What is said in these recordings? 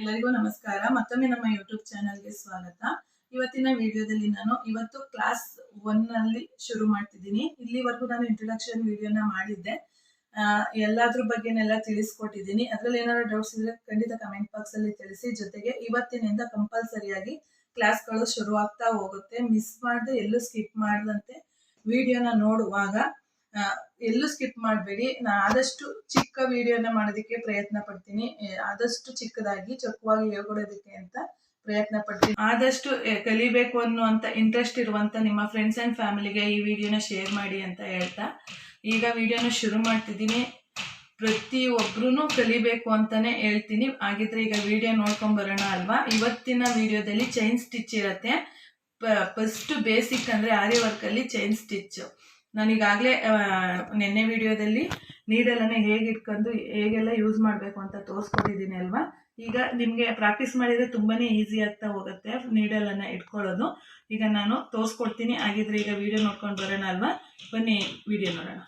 ಎಲ್ಲರಿಗೂ ನಮಸ್ಕಾರ. ಮತ್ತೊಮ್ಮೆ ನಮ್ಮ ಯೂಟ್ಯೂಬ್ ಚಾನಲ್ಗೆ ಸ್ವಾಗತ. ಇವತ್ತಿನ ವಿಡಿಯೋದಲ್ಲಿ ನಾನು ಇವತ್ತು ಕ್ಲಾಸ್ ಒನ್ನಲ್ಲಿ ಶುರು ಮಾಡ್ತಿದ್ದೀನಿ. ಇಲ್ಲಿವರೆಗೂ ನಾನು ಇಂಟ್ರೊಡಕ್ಷನ್ ವಿಡಿಯೋನ ಮಾಡಿದ್ದೆ. ಎಲ್ಲಾದ್ರ ಬಗ್ಗೆನೆಲ್ಲ ತಿಳಿಸ್ಕೊಟ್ಟಿದ್ದೀನಿ. ಅದ್ರಲ್ಲಿ ಏನಾದ್ರು ಡೌಟ್ಸ್ ಇದ್ರೆ ಖಂಡಿತ ಕಮೆಂಟ್ ಬಾಕ್ಸ್ ಅಲ್ಲಿ ತಿಳಿಸಿ. ಜೊತೆಗೆ ಇವತ್ತಿನಿಂದ ಕಂಪಲ್ಸರಿಯಾಗಿ ಕ್ಲಾಸ್ಗಳು ಶುರು ಆಗ್ತಾ ಹೋಗುತ್ತೆ. ಮಿಸ್ ಮಾಡದೆ ಎಲ್ಲೂ ಸ್ಕಿಪ್ ಮಾಡದಂತೆ. ವಿಡಿಯೋನ ನೋಡುವಾಗ ಎಲ್ಲೂ ಸ್ಕಿಪ್ ಮಾಡಬೇಡಿ. ನಾನು ಆದಷ್ಟು ಚಿಕ್ಕ ವಿಡಿಯೋನ ಮಾಡೋದಕ್ಕೆ ಪ್ರಯತ್ನ ಪಡ್ತೀನಿ. ಆದಷ್ಟು ಚಿಕ್ಕದಾಗಿ, ಚೊಕ್ಕವಾಗಿ ಹೇಳ್ಕೊಡೋದಕ್ಕೆ ಅಂತ ಪ್ರಯತ್ನ ಪಡ್ತೀನಿ. ಆದಷ್ಟು ಕಲಿಬೇಕು ಅನ್ನುವಂಥ ಇಂಟ್ರೆಸ್ಟ್ ಇರುವಂಥ ನಿಮ್ಮ ಫ್ರೆಂಡ್ಸ್ ಆ್ಯಂಡ್ ಫ್ಯಾಮಿಲಿಗೆ ಈ ವಿಡಿಯೋನ ಶೇರ್ ಮಾಡಿ ಅಂತ ಹೇಳ್ತಾ. ಈಗ ವಿಡಿಯೋನ ಶುರು ಮಾಡ್ತಿದ್ದೀನಿ. ಪ್ರತಿ ಒಬ್ರು ಕಲಿಬೇಕು ಅಂತಾನೆ ಹೇಳ್ತೀನಿ. ಹಾಗಿದ್ರೆ ಈಗ ವಿಡಿಯೋ ನೋಡ್ಕೊಂಡ್ ಬರೋಣ ಅಲ್ವಾ? ಇವತ್ತಿನ ವಿಡಿಯೋದಲ್ಲಿ ಚೈನ್ ಸ್ಟಿಚ್ ಇರುತ್ತೆ. ಫಸ್ಟ್ ಬೇಸಿಕ್ ಅಂದರೆ ಆರಿ ವರ್ಕಲ್ಲಿ ಚೈನ್ ಸ್ಟಿಚ್ ನಾನೀಗಾಗಲೇ ನಿನ್ನೆ ವಿಡಿಯೋದಲ್ಲಿ ನೀಡಲನ್ನು ಹೇಗೆ ಇಟ್ಕೊಂಡು ಹೇಗೆಲ್ಲ ಯೂಸ್ ಮಾಡಬೇಕು ಅಂತ ತೋರಿಸ್ಕೊಟ್ಟಿದ್ದೀನಿ ಅಲ್ವಾ? ಈಗ ನಿಮಗೆ ಪ್ರಾಕ್ಟೀಸ್ ಮಾಡಿದರೆ ತುಂಬಾ ಈಸಿ ಆಗ್ತಾ ಹೋಗುತ್ತೆ ನೀಡಲನ್ನು ಇಟ್ಕೊಳ್ಳೋದು. ಈಗ ನಾನು ತೋರಿಸ್ಕೊಡ್ತೀನಿ. ಹಾಗಿದ್ರೆ ಈಗ ವಿಡಿಯೋ ನೋಡ್ಕೊಂಡು ಬರೋಣ ಅಲ್ವಾ? ಬನ್ನಿ, ವಿಡಿಯೋ ನೋಡೋಣ.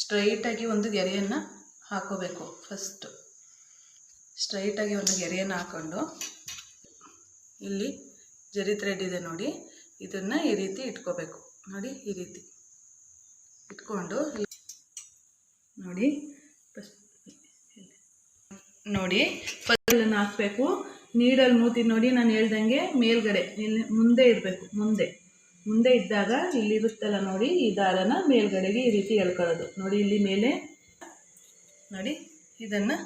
ಸ್ಟ್ರೈಟಾಗಿ ಒಂದು ಗೆರೆಯನ್ನು ಹಾಕೋಬೇಕು ಫಸ್ಟು ಸ್ಟ್ರೈಟಾಗಿ ಒಂದು ಗೆರೆಯನ್ನು ಹಾಕ್ಕೊಂಡು ಇಲ್ಲಿ ಜರಿ ಥ್ರೆಡ್ ಇದೆ ನೋಡಿ. ಇದನ್ನು ಈ ರೀತಿ ಇಟ್ಕೋಬೇಕು. ನೋಡಿ, ಈ ರೀತಿ. ಇಟ್ಕೊಂಡು ನೋಡಿ, ಫಸ್ಟ್ ನೋಡಿ, ಪದಲನ್ನು ಹಾಕಬೇಕು. ನೀಡಲ್ಲಿ ಮೂತಿ ನೋಡಿ, ನಾನು ಹೇಳ್ದಂಗೆ ಮೇಲ್ಗಡೆ, ಇಲ್ಲಿ ಮುಂದೆ ಇರಬೇಕು, ಮುಂದೆ. ಮುಂದೆ ಇದ್ದಾಗ ಇಲ್ಲಿರುತ್ತಲ್ಲ ನೋಡಿ, ಈ ದಾರನ ಮೇಲ್ಗಡೆಗೆ ಈ ರೀತಿ ಎಳ್ಕೊಳ್ಳೋದು. ನೋಡಿ, ಇಲ್ಲಿ ಮೇಲೆ ನೋಡಿ, ಇದನ್ನು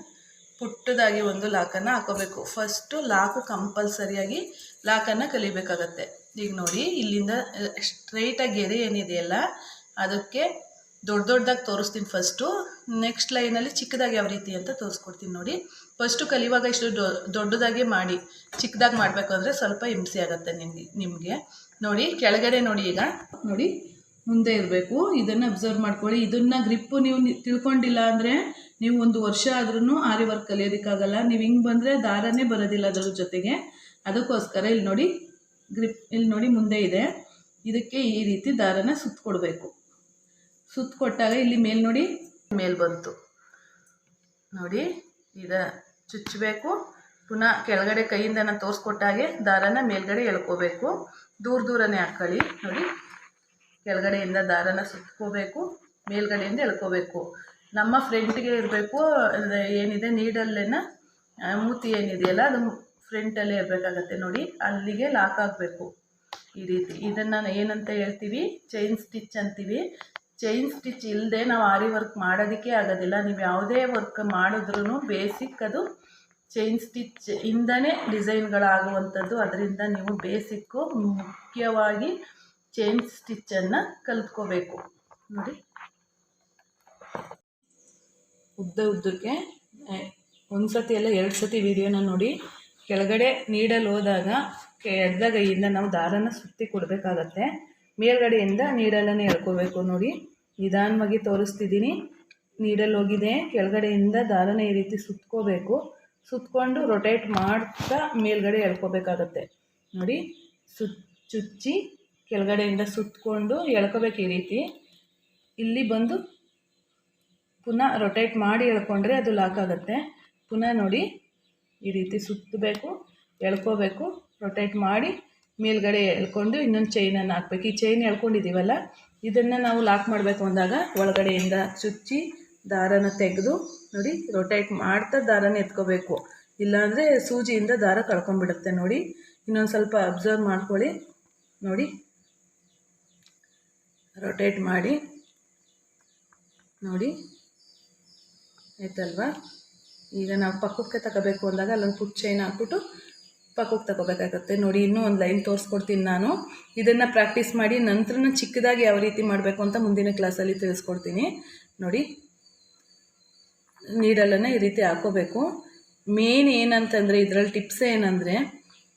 ಪುಟ್ಟದಾಗಿ ಒಂದು ಲಾಕನ್ನು ಹಾಕೋಬೇಕು. ಫಸ್ಟು ಲಾಕು ಕಂಪಲ್ಸರಿಯಾಗಿ ಲಾಕನ್ನು ಕಲಿಬೇಕಾಗತ್ತೆ. ಈಗ ನೋಡಿ, ಇಲ್ಲಿಂದ ಸ್ಟ್ರೈಟಾಗಿ ಗೆರೆ ಏನಿದೆಯಲ್ಲ ಅದಕ್ಕೆ ದೊಡ್ಡ ದೊಡ್ಡದಾಗಿ ತೋರಿಸ್ತೀನಿ ಫಸ್ಟು ನೆಕ್ಸ್ಟ್ ಲೈನಲ್ಲಿ ಚಿಕ್ಕದಾಗಿ ಯಾವ ರೀತಿ ಅಂತ ತೋರಿಸ್ಕೊಡ್ತೀನಿ ನೋಡಿ. ಫಸ್ಟು ಕಲಿಯುವಾಗ ಇಷ್ಟು ದೊಡ್ಡದಾಗಿ ಮಾಡಿ, ಚಿಕ್ಕದಾಗಿ ಮಾಡಬೇಕು ಅಂದರೆ ಸ್ವಲ್ಪ ಹಿಂಸೆ ಆಗುತ್ತೆ ನಿಮಗೆ ನಿಮಗೆ. ನೋಡಿ, ಕೆಳಗಡೆ ನೋಡಿ ಈಗ. ನೋಡಿ, ಮುಂದೆ ಇರಬೇಕು. ಇದನ್ನು ಅಬ್ಸರ್ವ್ ಮಾಡ್ಕೊಳ್ಳಿ. ಇದನ್ನು ಗ್ರಿಪ್ಪು ನೀವು ತಿಳ್ಕೊಂಡಿಲ್ಲ ಅಂದರೆ ನೀವು ಒಂದು ವರ್ಷ ಆದ್ರೂ ಆರಿ ವರ್ಕ್ ಕಲಿಯೋದಕ್ಕಾಗಲ್ಲ. ನೀವು ಹಿಂಗೆ ಬಂದರೆ ದಾರನೇ ಬರೋದಿಲ್ಲ ಅದರ ಜೊತೆಗೆ. ಅದಕ್ಕೋಸ್ಕರ ಇಲ್ಲಿ ನೋಡಿ ಗ್ರಿಪ್ ಇಲ್ಲಿ ನೋಡಿ ಮುಂದೆ ಇದೆ. ಇದಕ್ಕೆ ಈ ರೀತಿ ದಾರನ ಸುತ್ತಕೊಡ್ಬೇಕು ಸುತ್ತ ಕೊಟ್ಟಾಗ ಇಲ್ಲಿ ಮೇಲ್ ನೋಡಿ ಮೇಲ್ ಬಂತು. ನೋಡಿ, ಇದ ಚುಚ್ಚಬೇಕು ಪುನಃ ಕೆಳಗಡೆ ಕೈಯಿಂದ ನಾನು ತೋರಿಸ್ಕೊಟ್ಟಾಗೆ ದಾರನ ಮೇಲ್ಗಡೆ ಎಳ್ಕೋಬೇಕು. ದೂರ ದೂರನೇ ಹಾಕೊಳ್ಳಿ. ನೋಡಿ, ಕೆಳಗಡೆಯಿಂದ ದಾರನ ಸುತ್ಕೋಬೇಕು, ಮೇಲ್ಗಡೆಯಿಂದ ಎಳ್ಕೋಬೇಕು. ನಮ್ಮ ಫ್ರಂಟ್ಗೆ ಇರಬೇಕು. ಏನಿದೆ ನೀಡಲ್ಲೇನ ಮೂತಿ ಏನಿದೆಯಲ್ಲ, ಅದು ಫ್ರಂಟಲ್ಲೇ ಇರಬೇಕಾಗತ್ತೆ ನೋಡಿ. ಅಲ್ಲಿಗೆ ಲಾಕ್ ಆಗಬೇಕು. ಈ ರೀತಿ. ಇದನ್ನು ಏನಂತ ಹೇಳ್ತೀವಿ? ಚೈನ್ ಸ್ಟಿಚ್ ಅಂತೀವಿ. ಚೈನ್ ಸ್ಟಿಚ್ ಇಲ್ಲದೆ ನಾವು ಆರಿ ವರ್ಕ್ ಮಾಡೋದಕ್ಕೆ ಆಗೋದಿಲ್ಲ. ನೀವು ಯಾವುದೇ ವರ್ಕ್ ಮಾಡಿದ್ರೂ ಬೇಸಿಕ್ ಅದು ಚೈನ್ ಸ್ಟಿಚ್ ಇಂದನೇ ಡಿಸೈನ್ಗಳಾಗುವಂಥದ್ದು. ಅದರಿಂದ ನೀವು ಬೇಸಿಕ್ಕು ಮುಖ್ಯವಾಗಿ ಚೈನ್ ಸ್ಟಿಚ್ಚನ್ನು ಕಲ್ತ್ಕೋಬೇಕು. ನೋಡಿ. ಉದ್ದ ಉದ್ದಕ್ಕೆ ಒಂದು ಸತಿ ಎಲ್ಲ ಎರಡು ಸತಿ ವಿಡಿಯೋನ ನೋಡಿ. ಕೆಳಗಡೆ ನೀಡಲು ಹೋದಾಗ ಎಡ್ದಗೈಯಿಂದ ನಾವು ದಾರನ ಸುತ್ತಿ ಕೊಡಬೇಕಾಗತ್ತೆ. ಮೇಲ್ಗಡೆಯಿಂದ ನೀಡಲನ್ನು ಎಳ್ಕೋಬೇಕು ನೋಡಿ. ನಿಧಾನವಾಗಿ ತೋರಿಸ್ತಿದ್ದೀನಿ. ನೀಡಲ್ ಹೋಗಿದೆ. ಕೆಳಗಡೆಯಿಂದ ದಾರನ ಈ ರೀತಿ ಸುತ್ಕೋಬೇಕು. ಸುತ್ಕೊಂಡು ರೊಟೇಟ್ ಮಾಡ್ತಾ ಮೇಲ್ಗಡೆ ಎಳ್ಕೋಬೇಕಾಗತ್ತೆ. ನೋಡಿ, ಸುತ್, ಚುಚ್ಚಿ ಕೆಳಗಡೆಯಿಂದ ಸುತ್ತಕೊಂಡು ಎಳ್ಕೋಬೇಕು ಈ ರೀತಿ. ಇಲ್ಲಿ ಬಂದು ಪುನಃ ರೊಟೇಟ್ ಮಾಡಿ ಎಳ್ಕೊಂಡ್ರೆ ಅದು ಲಾಕ್ ಆಗುತ್ತೆ. ಪುನಃ ನೋಡಿ ಈ ರೀತಿ ಸುತ್ತಬೇಕು, ಎಳ್ಕೋಬೇಕು ರೊಟೇಟ್ ಮಾಡಿ ಮೇಲ್ಗಡೆ ಎಳ್ಕೊಂಡು ಇನ್ನೊಂದು ಚೈನನ್ನು ಹಾಕ್ಬೇಕು. ಈ ಚೈನ್ ಎಳ್ಕೊಂಡಿದ್ದೀವಲ್ಲ, ಇದನ್ನು ನಾವು ಲಾಕ್ ಮಾಡಬೇಕು ಅಂದಾಗ ಒಳಗಡೆಯಿಂದ ಚುಚ್ಚಿ ದಾರನ ತೆಗೆದು ನೋಡಿ ರೊಟೇಟ್ ಮಾಡ್ತಾ ದಾರನ ಎತ್ಕೋಬೇಕು. ಇಲ್ಲಾಂದರೆ ಸೂಜಿಯಿಂದ ದಾರ ಕಳ್ಕೊಂಡ್ಬಿಡುತ್ತೆ ನೋಡಿ. ಇನ್ನೊಂದು ಸ್ವಲ್ಪ ಅಬ್ಸರ್ವ್ ಮಾಡ್ಕೊಳ್ಳಿ. ನೋಡಿ ರೊಟೇಟ್ ಮಾಡಿ ನೋಡಿ, ಆಯ್ತಲ್ವಾ? ಈಗ ನಾವು ಪಕ್ಕಕ್ಕೆ ತಗೋಬೇಕು ಅಂದಾಗ ಅಲ್ಲೊಂದು ಪುಟ್ ಚೈನ್ ಹಾಕ್ಬಿಟ್ಟು ಪಕ್ಕಕ್ಕೆ ತಗೋಬೇಕಾಗತ್ತೆ. ನೋಡಿ, ಇನ್ನೂ ಒಂದು ಲೈನ್ ತೋರಿಸ್ಕೊಡ್ತೀನಿ ನಾನು. ಇದನ್ನು ಪ್ರಾಕ್ಟೀಸ್ ಮಾಡಿ ನಂತರ ಚಿಕ್ಕದಾಗಿ ಯಾವ ರೀತಿ ಮಾಡಬೇಕು ಅಂತ ಮುಂದಿನ ಕ್ಲಾಸಲ್ಲಿ ತಿಳಿಸ್ಕೊಡ್ತೀನಿ. ನೋಡಿ, ನೀಡಲನ್ನು ಈ ರೀತಿ ಹಾಕೋಬೇಕು. ಮೇನ್ ಏನಂತಂದರೆ, ಇದರಲ್ಲಿ ಟಿಪ್ಸ್ ಏನಂದರೆ,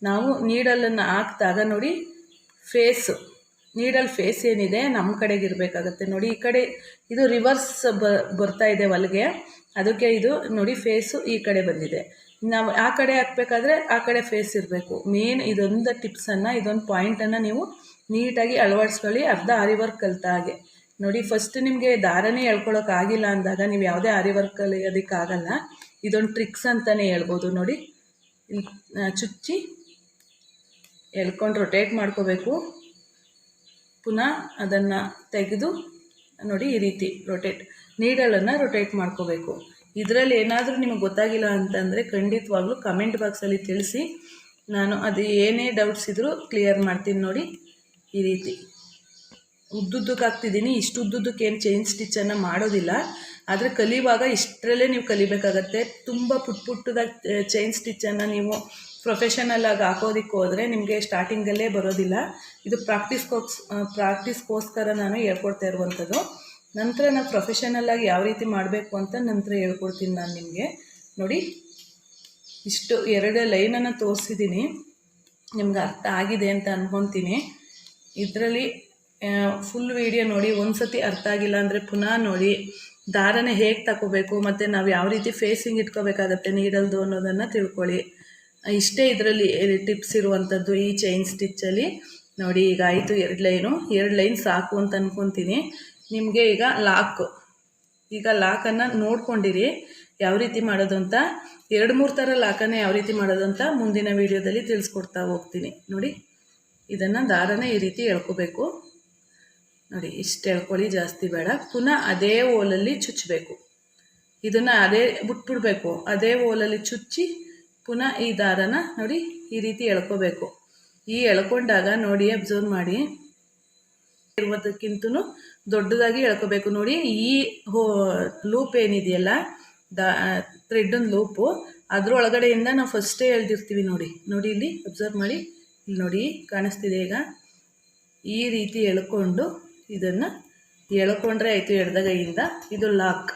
ನಾವು ನೀಡಲನ್ನು ಹಾಕಿದಾಗ ನೋಡಿ ಫೇಸು ನೀಡಲ್ ಫೇಸ್ ಏನಿದೆ ನಮ್ಮ ಕಡೆಗೆ ಇರಬೇಕಾಗತ್ತೆ. ನೋಡಿ, ಈ ಕಡೆ ಇದು ರಿವರ್ಸ್ ಬ, ಬರ್ತಾ ಇದೆ ಹೊಲಿಗೆ. ಅದಕ್ಕೆ ಇದು ನೋಡಿ ಫೇಸು ಈ ಕಡೆ ಬಂದಿದೆ. ನಾವು ಆ ಕಡೆ ಹಾಕ್ಬೇಕಾದ್ರೆ ಆ ಕಡೆ ಫೇಸ್ ಇರಬೇಕು. ಮೇನ್ ಇದೊಂದು ಟಿಪ್ಸನ್ನು ಇದೊಂದು ಪಾಯಿಂಟನ್ನು ನೀವು ನೀಟಾಗಿ ಅಳವಡಿಸ್ಕೊಳ್ಳಿ, ಅರ್ಧ ಆರಿ ವರ್ಕ್ ಕಲಿತ ಹಾಗೆ. ನೋಡಿ ಫಸ್ಟ್ ನಿಮಗೆ ದಾರನೇ ಆಗಿಲ್ಲ ಅಂದಾಗ ನೀವು ಯಾವುದೇ ಆರಿ ವರ್ಕ್ ಕಲಿಯೋದಕ್ಕಾಗಲ್ಲ ಇದೊಂದು ಟ್ರಿಕ್ಸ್ ಅಂತಲೇ ಹೇಳ್ಬೋದು. ನೋಡಿ ಚುಚ್ಚಿ ಎಳ್ಕೊಂಡು ರೊಟೇಟ್ ಮಾಡ್ಕೋಬೇಕು. ಪುನಃ ಅದನ್ನು ತೆಗೆದು ನೋಡಿ ಈ ರೀತಿ ರೊಟೇಟ್ ನೀಡಲನ್ನು ರೊಟೇಟ್ ಮಾಡ್ಕೋಬೇಕು. ಇದರಲ್ಲಿ ಏನಾದರೂ ನಿಮಗೆ ಗೊತ್ತಾಗಿಲ್ಲ ಅಂತಂದರೆ ಖಂಡಿತವಾಗ್ಲೂ ಕಮೆಂಟ್ ಬಾಕ್ಸಲ್ಲಿ ತಿಳಿಸಿ. ನಾನು ಅದು ಏನೇ ಡೌಟ್ಸ್ ಇದ್ದರೂ ಕ್ಲಿಯರ್ ಮಾಡ್ತೀನಿ ನೋಡಿ ಈ ರೀತಿ. ಉದ್ದುದ್ದಕ್ಕೆ ಹಾಕ್ತಿದ್ದೀನಿ. ಇಷ್ಟು ಉದ್ದುದ್ದಕ್ಕೆ ಏನು ಚೈನ್ ಸ್ಟಿಚ್ಚನ್ನು ಮಾಡೋದಿಲ್ಲ. ಆದರೆ ಕಲಿಯುವಾಗ ಇಷ್ಟರಲ್ಲೇ ನೀವು ಕಲಿಬೇಕಾಗತ್ತೆ. ತುಂಬ ಪುಟ್ ಪುಟ್ಟದಾಗಿ ಚೈನ್ ಸ್ಟಿಚ್ಚನ್ನು ನೀವು ಪ್ರೊಫೆಷನಲ್ ಆಗಿ ಹಾಕೋದಕ್ಕೆ ಹೋದರೆ ನಿಮಗೆ ಸ್ಟಾರ್ಟಿಂಗಲ್ಲೇ ಬರೋದಿಲ್ಲ. ಇದು ಪ್ರಾಕ್ಟೀಸ್ಗೋಸ್ ಪ್ರಾಕ್ಟೀಸ್ಗೋಸ್ಕರ ನಾನು ಹೇಳ್ಕೊಡ್ತಾ ಇರುವಂಥದ್ದು. ನಂತರ ನಾನು ಪ್ರೊಫೆಷನಲ್ ಆಗಿ ಯಾವ ರೀತಿ ಮಾಡಬೇಕು ಅಂತ ನಂತರ ಹೇಳ್ಕೊಡ್ತೀನಿ ನಾನು ನಿಮಗೆ. ನೋಡಿ, ಇಷ್ಟು ಎರಡು ಲೈನನ್ನು ತೋರಿಸಿದ್ದೀನಿ ನಿಮ್ಗೆ ಅರ್ಥ ಆಗಿದೆ ಅಂತ ಅಂದ್ಕೊತೀನಿ ಇದರಲ್ಲಿ ಫುಲ್ ವಿಡಿಯೋ ನೋಡಿ ಒಂದು ಸತಿ ಅರ್ಥ ಆಗಿಲ್ಲ ಅಂದರೆ ಪುನಃ ನೋಡಿ ದಾರನ ಹೇಗೆ ತಗೋಬೇಕು ಮತ್ತು ನಾವು ಯಾವ ರೀತಿ ಫೇಸಿಂಗ್ ಇಟ್ಕೋಬೇಕಾಗತ್ತೆ ನೀಡಲ್ದು ಅನ್ನೋದನ್ನು ತಿಳ್ಕೊಳ್ಳಿ. ಇಷ್ಟೇ ಇದರಲ್ಲಿ ಟಿಪ್ಸ್ ಇರುವಂಥದ್ದು ಈ ಚೈನ್ ಸ್ಟಿಚ್ಚಲ್ಲಿ ನೋಡಿ, ಈಗ ಆಯಿತು ಎರಡು ಲೈನು. ಎರಡು ಲೈನ್ ಸಾಕು ಅಂತ ಅಂದ್ಕೊತೀನಿ ನಿಮಗೆ ಈಗ ಲಾಕ್ ಈಗ ಲಾಕನ್ನು ನೋಡ್ಕೊಂಡಿರಿ ಯಾವ ರೀತಿ ಮಾಡೋದು ಅಂತ. ಎರಡು, ಮೂರು ಥರ ಲಾಕನ್ನು ಯಾವ ರೀತಿ ಮಾಡೋದು ಅಂತ ಮುಂದಿನ ವೀಡಿಯೋದಲ್ಲಿ ತಿಳಿಸ್ಕೊಡ್ತಾ ಹೋಗ್ತೀನಿ. ನೋಡಿ, ಇದನ್ನು ದಾರನ ಈ ರೀತಿ ಎಳ್ಕೋಬೇಕು. ನೋಡಿ, ಇಷ್ಟು ಎಳ್ಕೊಳ್ಳಿ, ಜಾಸ್ತಿ ಬೇಡ. ಪುನಃ ಅದೇ ಓಲಲ್ಲಿ ಚುಚ್ಚಬೇಕು ಇದನ್ನು ಅದೇ ಬಿಟ್ಬಿಡ್ಬೇಕು. ಅದೇ ಓಲಲ್ಲಿ ಚುಚ್ಚಿ ಪುನಃ ಈ ದಾರನ ನೋಡಿ ಈ ರೀತಿ ಎಳ್ಕೋಬೇಕು. ಈ ಎಳ್ಕೊಂಡಾಗ ನೋಡಿ ಅಬ್ಸರ್ವ್ ಮಾಡಿ. ಇರುವುದಕ್ಕಿಂತ ದೊಡ್ಡದಾಗಿ ಎಳ್ಕೋಬೇಕು. ನೋಡಿ ಈ ಹೋ ಲೂಪ್ ಏನಿದೆಯಲ್ಲ, ದಾ ಥ್ರೆಡ್ಡೊಂದು ಲೂಪು ಅದರೊಳಗಡೆಯಿಂದ ನಾವು ಫಸ್ಟೇ ಎಳ್ದಿರ್ತೀವಿ ನೋಡಿ. ನೋಡಿ ಇಲ್ಲಿ ಅಬ್ಸರ್ವ್ ಮಾಡಿ. ಇಲ್ಲಿ ನೋಡಿ ಕಾಣಿಸ್ತಿದೆ ಈಗ. ಈ ರೀತಿ ಎಳ್ಕೊಂಡು ಇದನ್ನು ಎಳ್ಕೊಂಡ್ರೆ ಆಯಿತು ಎಡದಗೈಯಿಂದ ಇದು ಲಾಕ್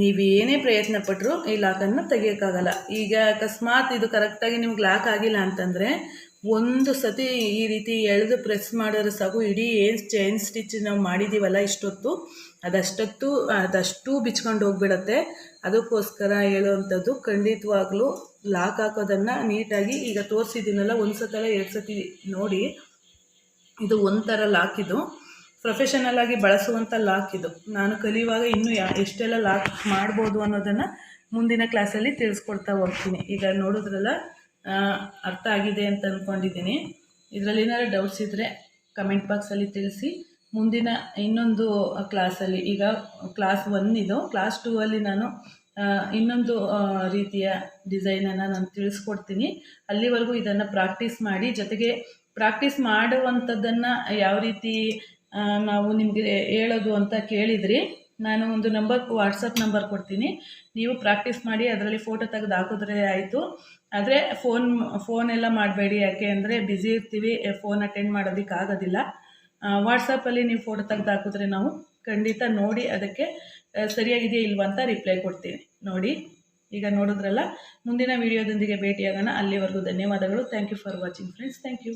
ನೀವೇನೇ ಪ್ರಯತ್ನ ಪಟ್ಟರು ಈ ಲಾಕನ್ನು ತೆಗಿಯೋಕ್ಕಾಗಲ್ಲ. ಈಗ ಅಕಸ್ಮಾತ್ ಇದು ಕರೆಕ್ಟಾಗಿ ನಿಮ್ಗೆ ಲಾಕ್ ಆಗಿಲ್ಲ ಅಂತಂದರೆ ಒಂದು ಸತಿ ಈ ರೀತಿ ಎಳೆದು ಪ್ರೆಸ್ ಮಾಡಿದ್ರೆ ಸಾಕು. ಇಡೀ ಏನು ಚೈನ್ ಸ್ಟಿಚ್ ನಾವು ಮಾಡಿದ್ದೀವಲ್ಲ ಇಷ್ಟೊತ್ತು, ಅದಷ್ಟೊತ್ತು, ಅದಷ್ಟು ಬಿಚ್ಕೊಂಡು ಹೋಗ್ಬಿಡತ್ತೆ. ಅದಕ್ಕೋಸ್ಕರ ಹೇಳುವಂಥದ್ದು, ಖಂಡಿತವಾಗ್ಲೂ ಲಾಕ್ ಹಾಕೋದನ್ನು ನೀಟಾಗಿ ಈಗ ತೋರಿಸಿದ್ದೀನಲ್ಲ ಒಂದು ಸತಲ ಎರಡು ಸತಿ ನೋಡಿ. ಇದು ಒಂಥರ ಲಾಕ್ ಇದು. ಪ್ರೊಫೆಷನಲ್ ಆಗಿ ಬಳಸುವಂಥ ಲಾಕ್ ಇದು. ನಾನು ಕಲಿಯುವಾಗ ಇನ್ನೂ ಯಾ, ಎಷ್ಟೆಲ್ಲ ಲಾಕ್ ಮಾಡ್ಬೋದು ಅನ್ನೋದನ್ನು ಮುಂದಿನ ಕ್ಲಾಸಲ್ಲಿ ತಿಳಿಸ್ಕೊಡ್ತಾ ಹೋಗ್ತೀನಿ. ಈಗ ನೋಡಿದ್ರಲ್ಲ ಅರ್ಥ ಆಗಿದೆ ಅಂತ ಅಂದ್ಕೊಂಡಿದ್ದೀನಿ ಇದರಲ್ಲಿ ಏನಾದ್ರು ಡೌಟ್ಸ್ ಇದ್ದರೆ ಕಮೆಂಟ್ ಬಾಕ್ಸಲ್ಲಿ ತಿಳಿಸಿ. ಮುಂದಿನ ಇನ್ನೊಂದು ಕ್ಲಾಸಲ್ಲಿ ಈಗ ಕ್ಲಾಸ್ ಒನ್ ಇದು. ಕ್ಲಾಸ್ ಟೂ ಅಲ್ಲಿ ನಾನು ಇನ್ನೊಂದು ರೀತಿಯ ಡಿಸೈನನ್ನು ನಾನು ತಿಳಿಸ್ಕೊಡ್ತೀನಿ. ಅಲ್ಲಿವರೆಗೂ ಇದನ್ನು ಪ್ರಾಕ್ಟೀಸ್ ಮಾಡಿ. ಜೊತೆಗೆ ಪ್ರಾಕ್ಟೀಸ್ ಮಾಡುವಂಥದ್ದನ್ನು ಯಾವ ರೀತಿ ನಾವು ನಿಮಗೆ ಹೇಳೋದು ಅಂತ ಕೇಳಿದ್ರಿ. ನಾನು ಒಂದು ನಂಬರ್ ವಾಟ್ಸಪ್ ನಂಬರ್ ಕೊಡ್ತೀನಿ. ನೀವು ಪ್ರಾಕ್ಟೀಸ್ ಮಾಡಿ ಅದರಲ್ಲಿ ಫೋಟೋ ತೆಗೆದು ಹಾಕಿದ್ರೆ ಆಯಿತು. ಆದರೆ ಫೋನ್ ಫೋನ್ ಎಲ್ಲ ಮಾಡಬೇಡಿ. ಯಾಕೆ ಅಂದರೆ ಬ್ಯುಸಿ ಇರ್ತೀವಿ ಫೋನ್ ಅಟೆಂಡ್ ಮಾಡೋದಕ್ಕೆ ಆಗೋದಿಲ್ಲ. ವಾಟ್ಸಪ್ಪಲ್ಲಿ ನೀವು ಫೋಟೋ ತೆಗೆದು ಹಾಕಿದ್ರೆ ನಾವು ಖಂಡಿತ ನೋಡಿ ಅದಕ್ಕೆ ಸರಿಯಾಗಿದೆಯಾ ಇಲ್ವಾ ಅಂತ ರಿಪ್ಲೈ ಕೊಡ್ತೀನಿ. ನೋಡಿ, ಈಗ ನೋಡಿದ್ರಲ್ಲ. ಮುಂದಿನ ವಿಡಿಯೋದೊಂದಿಗೆ ಭೇಟಿಯಾಗೋಣ. ಅಲ್ಲಿವರೆಗೂ ಧನ್ಯವಾದಗಳು. Thank you for watching friends thank you